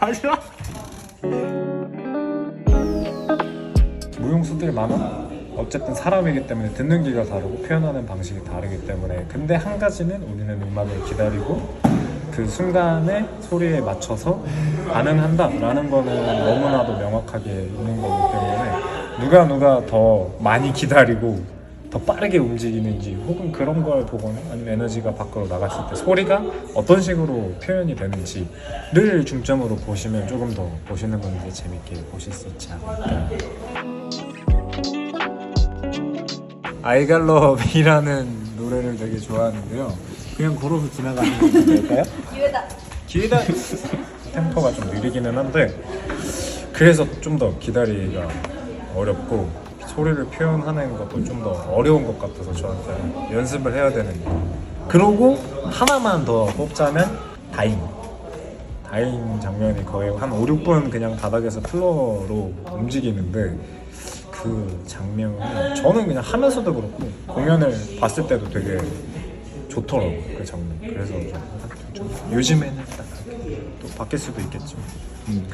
아니야? 무용수들이 많아 어쨌든 사람이기 때문에 듣는 귀가 다르고 표현하는 방식이 다르기 때문에. 근데 한 가지는 우리는 음악을 기다리고 그 순간의 소리에 맞춰서 반응한다 라는 거는 너무나도 명확하게 있는 거기 때문에 누가 누가 더 많이 기다리고 더 빠르게 움직이는지 혹은 그런 걸 보거나 아니면 에너지가 밖으로 나갔을 때 소리가 어떤 식으로 표현이 되는지를 중점으로 보시면 조금 더 보시는 분들이 재밌게 보실 수 있지 않을까 아이갈럽이라는 노래를 되게 좋아하는데요 그냥 고르고 지나가는 거 될까요? 기회다. 기다 템포가 좀 느리기는 한데 그래서 좀 더 기다리기가 어렵고 소리를 표현하는 것도 좀 더 어려운 것 같아서 저한테 연습을 해야 되는 그러고 하나만 더 뽑자면 다잉. 다잉 장면이 거의 한 5, 6분 그냥 바닥에서 플로어로 움직이는데 그 장면이 저는 그냥 하면서도 그렇고 공연을 봤을 때도 되게 좋더라고 그 장면. 그래서 좀, 좀 요즘에는 딱 또 바뀔 수도 있겠지만. 음,